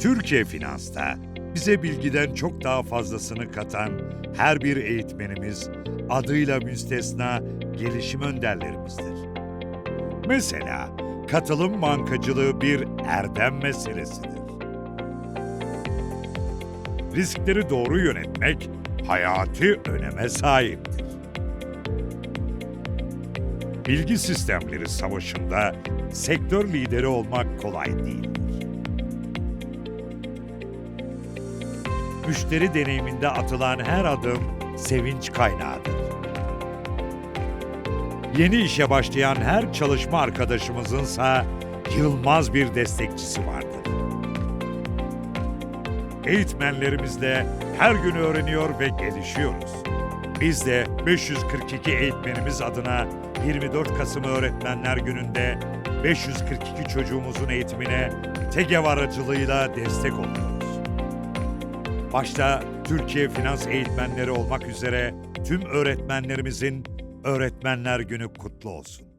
Türkiye Finans'ta bize bilgiden çok daha fazlasını katan her bir eğitmenimiz adıyla müstesna gelişim önderlerimizdir. Mesela katılım bankacılığı bir erdem meselesidir. Riskleri doğru yönetmek hayati öneme sahiptir. Bilgi sistemleri savaşında sektör lideri olmak kolay değildir. Müşteri deneyiminde atılan her adım sevinç kaynağıdır. Yeni işe başlayan her çalışma arkadaşımızınsa yılmaz bir destekçisi vardır. Eğitmenlerimizle her gün öğreniyor ve gelişiyoruz. Biz de 542 eğitmenimiz adına 24 Kasım Öğretmenler Günü'nde 542 çocuğumuzun eğitimine TEGEV aracılığıyla destek oluyoruz. Başta Türkiye Finans Eğitmenleri olmak üzere tüm öğretmenlerimizin Öğretmenler Günü kutlu olsun.